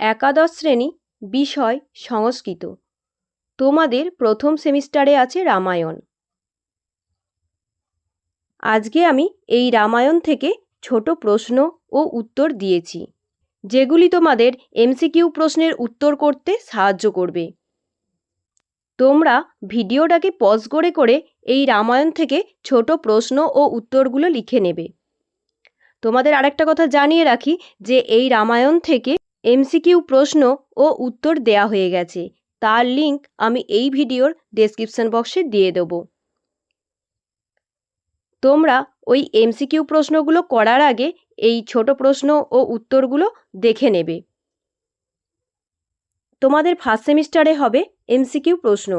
একাদশ শ্রেণি, বিষয়, সংস্কৃত। তোমাদের প্রথম সেমিস্টারে আছে রামায়ণ। আজকে আমি এই রামায়ণ থেকে ছোট প্রশ্ন ও উত্তর দিয়েছি, যেগুলি তোমাদের এমসিকিউ প্রশ্নের উত্তর করতে সাহায্য করবে। তোমরা ভিডিওটাকে পজ করে করে এই রামায়ণ থেকে ছোট প্রশ্ন ও উত্তরগুলো লিখে নেবে। তোমাদের আরেকটা কথা জানিয়ে রাখি যে এই রামায়ণ থেকে এমসিকিউ প্রশ্ন ও উত্তর দেয়া হয়ে গেছে। তার লিংক আমি এই ভিডিওর ডেসক্রিপশন বক্সে দিয়ে দেবো। তোমরা ওই এমসিকিউ প্রশ্নগুলো করার আগে এই ছোট প্রশ্ন ও উত্তরগুলো দেখে নেবে। তোমাদের ফার্স্ট সেমিস্টারে হবে এমসিকিউ প্রশ্ন।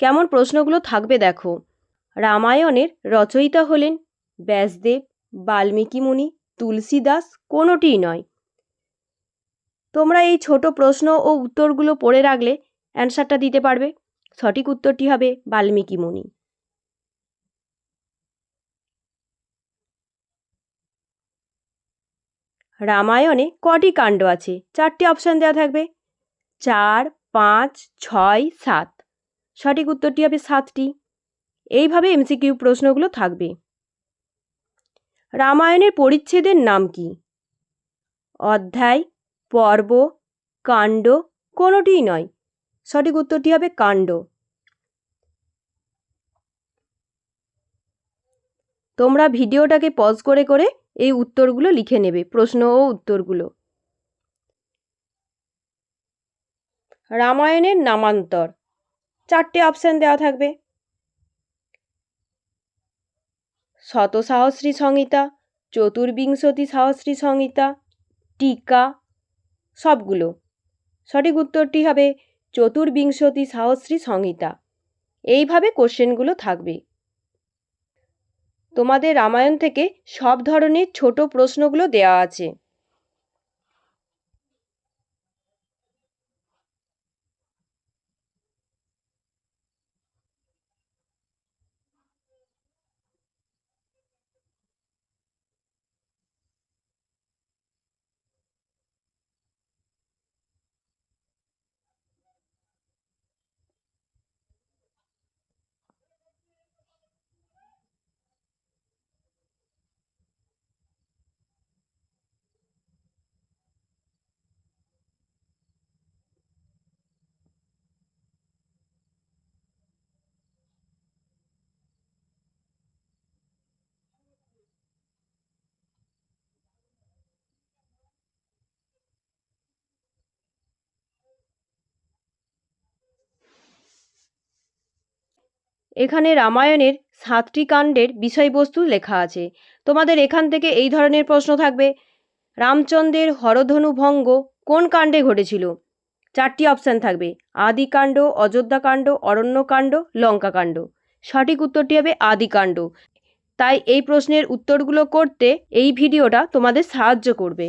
কেমন প্রশ্নগুলো থাকবে দেখো। রামায়ণের রচয়িতা হলেন ব্যাসদেব বাল্মীকি মুনি তুলসীদাস কোনোটিই নয়। তোমরা এই ছোট প্রশ্ন ও উত্তরগুলো পড়ে রাখলে অ্যান্সারটা দিতে পারবে। সঠিক উত্তরটি হবে বাল্মীকি মুনি। রামায়ণে কটি কাণ্ড আছে? চারটি অপশান দেওয়া থাকবে। চার, পাঁচ, ছয়, সাত। সঠিক উত্তরটি হবে সাতটি। এইভাবে এমসিকিউ প্রশ্নগুলো থাকবে। রামায়ণের পরিচ্ছেদের নাম কি? অধ্যায় পর্ব, কাণ্ড কোনোটিই নয়। সঠিক উত্তরটি হবে কাণ্ড। তোমরা ভিডিওটাকে পজ করে করে এই উত্তরগুলো লিখে নেবে, প্রশ্ন ও উত্তরগুলো। রামায়ণের নামান্তর। চারটে অপশান দেওয়া থাকবে। শত সাহস্রী সংহিতা, চতুর্বিংশতি সাহস্রী সংহিতা, টিকা সবগুলো। সঠিক উত্তরটি হবে চতুর্বিংশতি সাহস্রী সংহিতা। এইভাবে কোশ্চেনগুলো থাকবে। তোমাদের রামায়ণ থেকে সব ধরনের ছোট প্রশ্নগুলো দেওয়া আছে। এখানে রামায়ণের সাতটি কাণ্ডের বিষয়বস্তু লেখা আছে। তোমাদের এখান থেকে এই ধরনের প্রশ্ন থাকবে, রামচন্দ্রের হরধনু ভঙ্গ কোন কাণ্ডে ঘটেছিল? চারটি অপশান থাকবে আদিকাণ্ড অযোধ্যাকাণ্ড অরণ্যকাণ্ড লঙ্কাকাণ্ড সঠিক উত্তরটি হবে আদিকাণ্ড তাই এই প্রশ্নের উত্তরগুলো করতে এই ভিডিওটা তোমাদের সাহায্য করবে।